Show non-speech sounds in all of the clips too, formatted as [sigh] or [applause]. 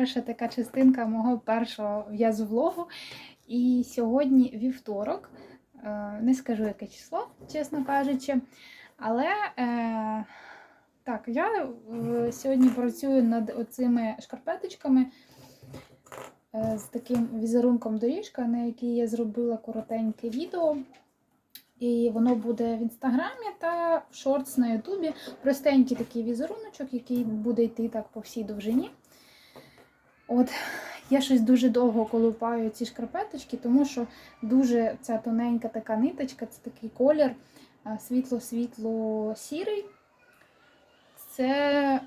перша така частинка мого першого в'язовлогу. І сьогодні вівторок, Е, не скажу яке число, чесно кажучи. Але е, так, я е, сьогодні працюю над оцими шкарпеточками з таким візерунком доріжка, на який я зробила коротеньке відео. І воно буде в інстаграмі та в шортс на Ютубі. Простенький такий візеруночок, який буде йти так по всій довжині. От, я щось дуже довго колупаю ці шкарпеточки, тому що дуже ця тоненька така ниточка, це такий колір світло-світло-сірий. Це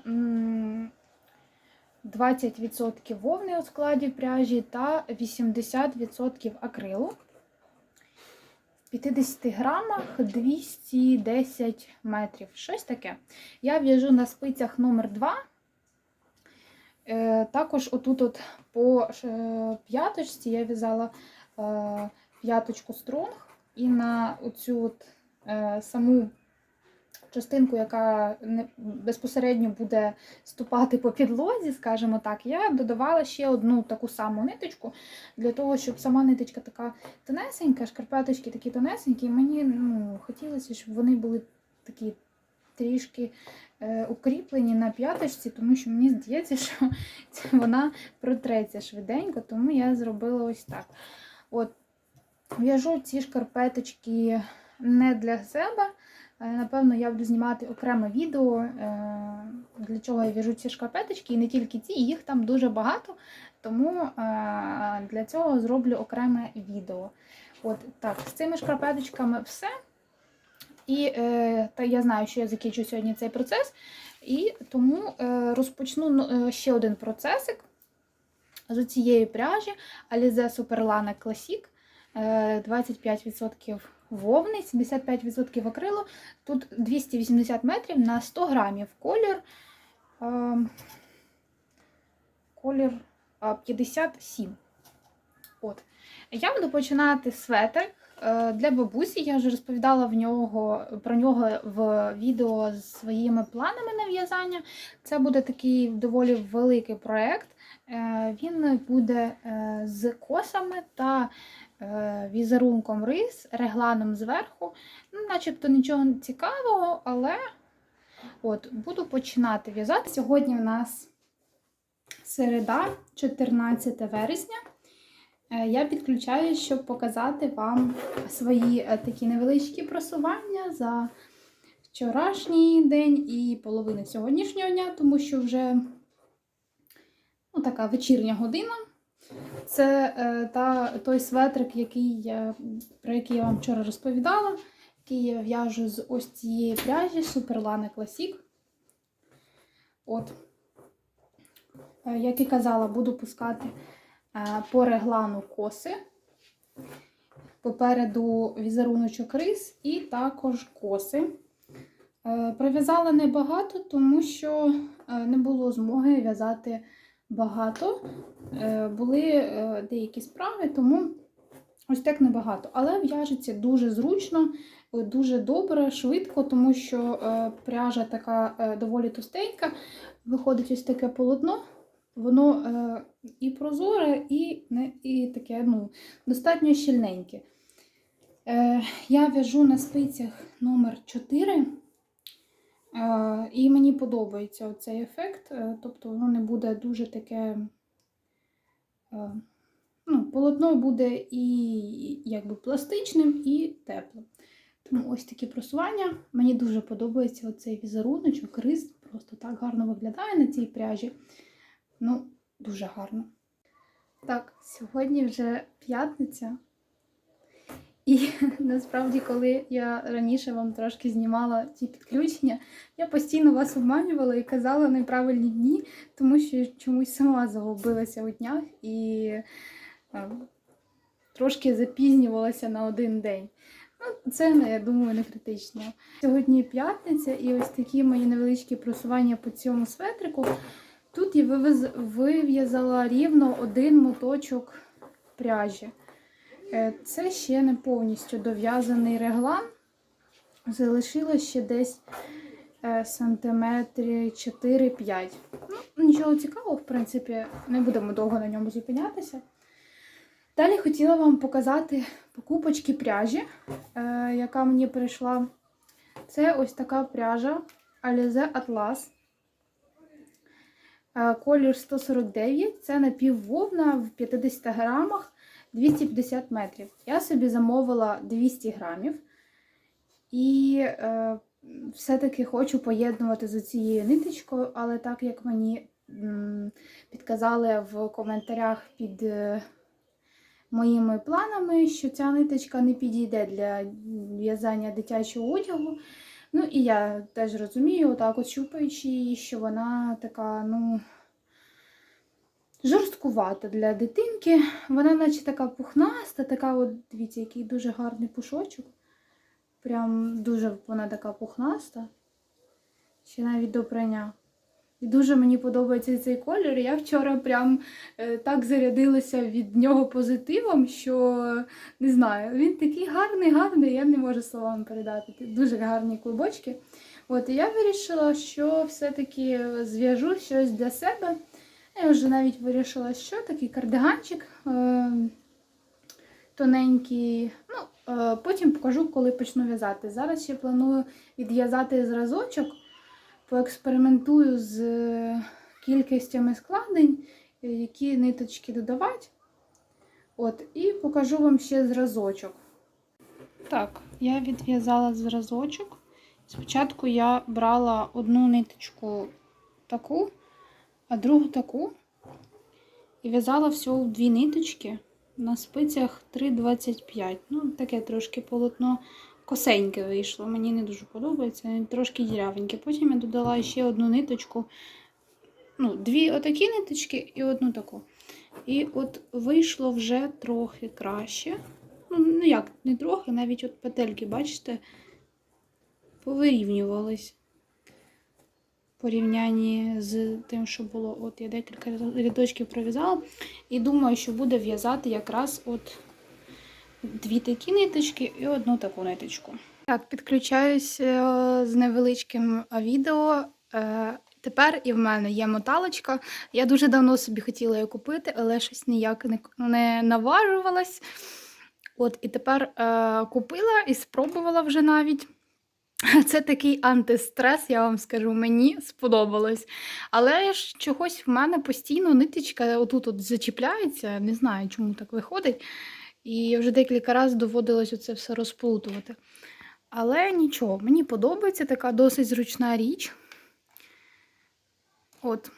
20% вовни у складі пряжі та 80% акрилу. В 50 грамах 210 метрів. Щось таке. Я в'яжу на спицях номер 2 Е, також отут от по е, п'яточці я в'язала е, п'яточку стронг і на оцю от, е, саму частинку, яка безпосередньо буде ступати по підлозі, скажімо так, я додавала ще одну таку саму ниточку, для того, щоб сама ниточка така тонесенька, шкарпеточки такі тонесенькі, і мені ну, хотілося, щоб вони були такі трішки е, укріплені на п'яточці, тому що мені здається, [laughs] що вона протреться швиденько, тому я зробила ось так. От, В'яжу ці шкарпеточки не для себе. Е, Напевно, я буду знімати окреме відео, е, для чого я в'яжу ці шкарпеточки, і не тільки ці, їх там дуже багато, тому для цього зроблю окреме відео. От так, з цими шкарпеточками все. І е, та я знаю, що я закінчу сьогодні цей процес, і тому е, розпочну ну, е, ще один процесик з цієї пряжі Alize Superlana Classic. Е, 25% вовни, 75% акрилу. Тут 280 метрів на 100 грамів. Колір, е, колір е, 57. От. Я буду починати светр. Е, Для бабусі я вже розповідала в нього, про нього в відео з своїми планами на в'язання. Це буде такий доволі великий проєкт. Е, Він буде е, з косами та візерунком рис, регланом зверху. Ну, Начебто нічого цікавого, але от, буду починати в'язати. Сьогодні в нас середа, 14 вересня. Е, Я підключаю, щоб показати вам свої е, такі невеличкі просування за вчорашній день і половину сьогоднішнього дня, тому що вже ну, така вечірня година. Це е, та, той светрик, який я, про який я вам вчора розповідала, який я в'яжу з ось цієї пряжі Superlane Classic. От. Е, Як і казала, буду пускати по реглану коси. Попереду візеруночок рис і також коси. Е, Пров'язала небагато, тому що е, не було змоги в'язати багато. Е, Були е, деякі справи, тому ось так небагато. Але в'яжеться дуже зручно, е, дуже добре, швидко, тому що е, пряжа така е, доволі товстенька. Виходить ось таке полотно. Воно е, і прозоре, і, не, і таке ну, достатньо щільненьке. Е, я в'яжу на спицях номер 4. Е, І мені подобається цей ефект, е, тобто воно не буде дуже таке. е, Ну, полотно буде і якби пластичним, і теплим. Тому ось такі просування. Мені дуже подобається оцей візеруночок, рис просто так гарно виглядає на цій пряжі. Ну, дуже гарно. Так, сьогодні вже п'ятниця. І [laughs] насправді, коли я раніше вам трошки знімала ці підключення, я постійно вас обманювала і казала неправильні дні, тому що я чомусь сама загубилася у днях і е, трошки запізнювалася на один день. Ну, це, я думаю, не критично. Сьогодні п'ятниця, і ось такі мої невеличкі просування по цьому светрику. Тут я вив'язала рівно один моточок пряжі. Е, Це ще не повністю дов'язаний реглан. Залишилось ще десь е, сантиметрів 4-5. Ну, нічого цікавого, в принципі, не будемо довго на ньому зупинятися. Далі хотіла вам показати покупочки пряжі, е, яка мені прийшла. Це ось така пряжа Alize Atlas. Е, Колір 149, це напіввовна в 50 грамах 250 метрів. Я собі замовила 200 грамів. І е, все-таки хочу поєднувати з цією ниточкою, але так як мені м, підказали в коментарях під е, моїми планами, що ця ниточка не підійде для в'язання дитячого одягу. Ну і я теж розумію, отак от чупаючи її, що вона така, ну, жорсткувата для дитинки. Вона наче така пухнаста, така от, дивіться, який дуже гарний пушочок. Прям дуже вона така пухнаста. Ще навіть до прання. І дуже мені подобається цей колір. Я вчора прям е, так зарядилася від нього позитивом, що не знаю, він такий гарний, гарний, я не можу словами передати. Дуже гарні клубочки. От, і я вирішила, що все-таки зв'яжу щось для себе. Я вже навіть вирішила, що такий кардиганчик е, тоненький. Ну, е, потім покажу, коли почну в'язати. Зараз ще планую відв'язати зразочок, поекспериментую з е, кількістями складень, е, які ниточки додавати. От, і покажу вам ще зразочок. Так, я відв'язала зразочок. Спочатку я брала одну ниточку таку, а другу таку. І в'язала всього в дві ниточки на спицях 3,25. Ну, таке трошки полотно косеньке вийшло. Мені не дуже подобається, трошки дірявеньке. Потім я додала ще одну ниточку. Ну, дві отакі ниточки і одну таку. І от вийшло вже трохи краще. Ну, ну як, не трохи, навіть от петельки, бачите, повирівнювались порівнянні з тим, що було. От я декілька рядочків пров'язала. І думаю, що буде в'язати якраз от дві такі ниточки і одну таку ниточку. Так, підключаюсь е, з невеличким е, відео. Е, Тепер і в мене є моталочка. Я дуже давно собі хотіла її купити, але щось ніяк не, наважувалась. От, І тепер е, купила і спробувала вже навіть. [laughs] Це такий антистрес, я вам скажу, мені сподобалось. Але ж чогось в мене постійно ниточка отут от зачіпляється, не знаю, чому так виходить. І вже декілька разів доводилось оце все розплутувати. Але нічого, мені подобається така досить зручна річ. От.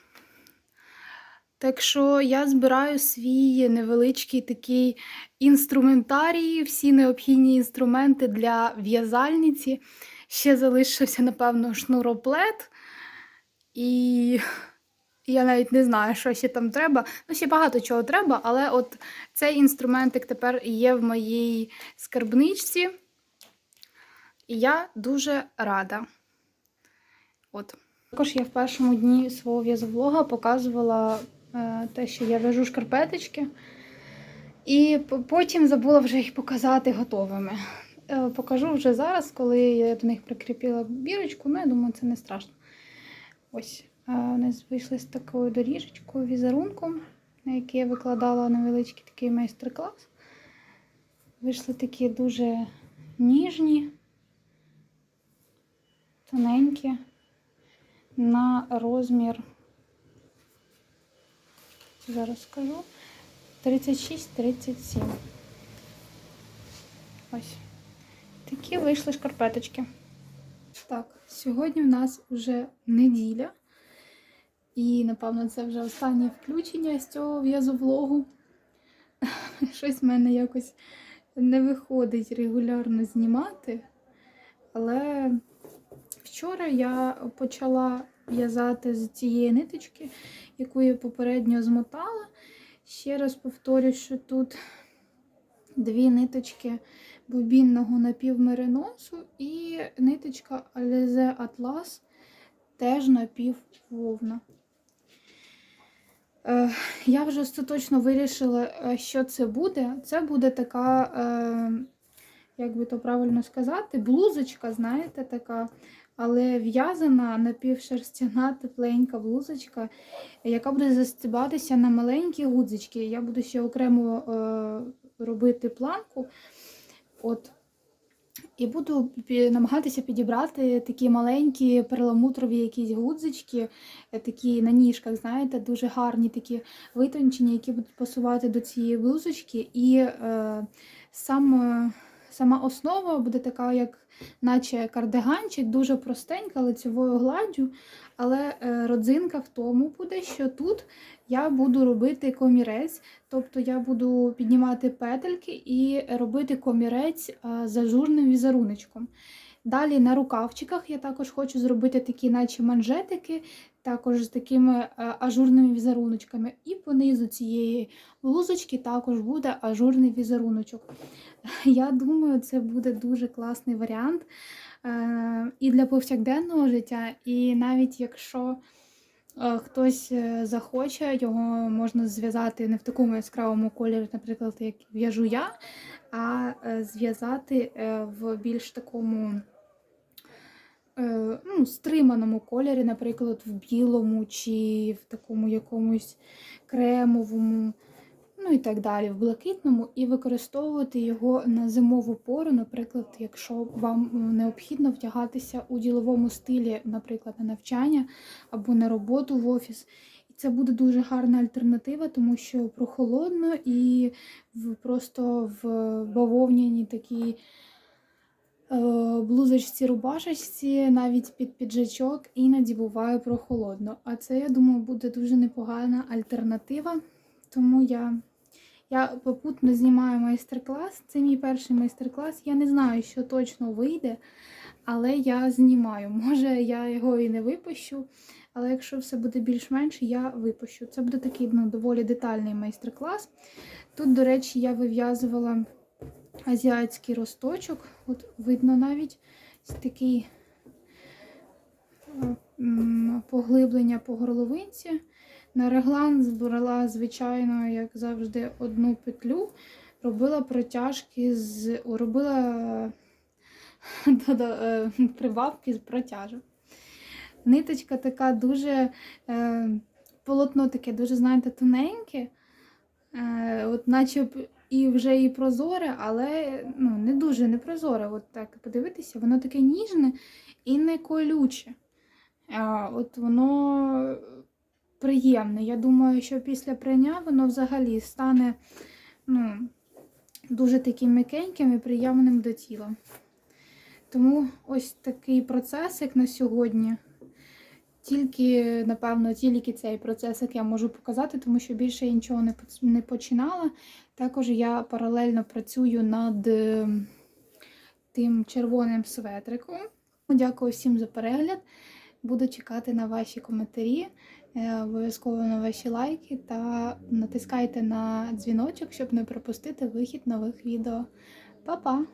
Так що я збираю свій невеличкий такий інструментарій, всі необхідні інструменти для в'язальниці. Ще залишився, напевно, шнуроплет. І я навіть не знаю, що ще там треба. Ну, ще багато чого треба, але от цей інструментик тепер є в моїй скарбничці. І я дуже рада. От. Також я в першому дні свого в'язовлога показувала е, те, що я в'яжу шкарпеточки. І потім забула вже їх показати готовими. Е, покажу вже зараз, коли я до них прикріпила бірочку, ну, я думаю, це не страшно. Ось, вони вийшли з такою доріжечкою, візерунком, на який я викладала невеличкий такий майстер-клас. Вийшли такі дуже ніжні, тоненькі, на розмір, зараз скажу, 36-37. Ось. Такі вийшли шкарпеточки. Так, сьогодні в нас вже неділя. І, напевно, це вже останнє включення з цього в'язовлогу. [laughs] Щось в мене якось не виходить регулярно знімати. Але вчора я почала в'язати з цієї ниточки, яку я попередньо змотала. Ще раз повторю, що тут дві ниточки бобінного напівмериносу і ниточка Alize Atlas теж напіввовна. Е, я вже остаточно вирішила, е, що це буде. Це буде така, е, як би то правильно сказати, блузочка, знаєте, така але в'язана напівшерстяна тепленька блузочка, яка буде застібатися на маленькі гудзички. Я буду ще окремо робити планку. От. І буду намагатися підібрати такі маленькі перламутрові якісь гудзички, е, такі на ніжках, знаєте, дуже гарні такі витончені, які будуть пасувати до цієї блузочки. І е, сам, е, сама основа буде така, як наче кардиганчик, дуже простенька, лицевою гладдю. Але е, родзинка в тому буде, що тут я буду робити комірець, тобто я буду піднімати петельки і робити комірець з ажурним візеруночком. Далі на рукавчиках я також хочу зробити такі, наче манжетики, також з такими е, ажурними візеруночками. І по низу цієї блузочки також буде ажурний візеруночок. [laughs] Я думаю, це буде дуже класний варіант е, і для повсякденного життя, і навіть якщо е, хтось захоче, його можна зв'язати не в такому яскравому кольорі, наприклад, як в'яжу я, а зв'язати в більш такому ну, стриманому кольорі, наприклад, в білому чи в такому якомусь кремовому, ну і так далі, в блакитному, і використовувати його на зимову пору, наприклад, якщо вам необхідно вдягатися у діловому стилі, наприклад, на навчання або на роботу в офіс. Це буде дуже гарна альтернатива, тому що прохолодно і просто в бавовняній такій е, блузочці, рубашечці, навіть під піджачок, іноді буває прохолодно. А це, я думаю, буде дуже непогана альтернатива. Тому я, я попутно знімаю майстер-клас. Це мій перший майстер-клас. Я не знаю, що точно вийде, але я знімаю. Може, я його і не випущу. Але якщо все буде більш-менш, я випущу. Це буде такий ну, доволі детальний майстер-клас. Тут, до речі, я вив'язувала азіатський росточок. От видно навіть такий е, поглиблення по горловинці. На реглан збирала, звичайно, як завжди, одну петлю, робила протяжки з. робила [laughs] е, прибавки з протяжок. Ниточка така дуже е, полотно таке, дуже, знаєте, тоненьке. От наче і вже і прозоре, але ну, не дуже не прозоре. От так подивитися, воно таке ніжне і не колюче. А, от воно приємне. Я думаю, що після прання воно взагалі стане ну, дуже таким м'якеньким і приємним до тіла. Тому ось такий процесик на сьогодні. Тільки, напевно, тільки цей процесик я можу показати, тому що більше я нічого не починала. Також я паралельно працюю над е, тим червоним светриком. Дякую всім за перегляд. Буду чекати на ваші коментарі, е, обов'язково на ваші лайки та натискайте на дзвіночок, щоб не пропустити вихід нових відео. Па-па!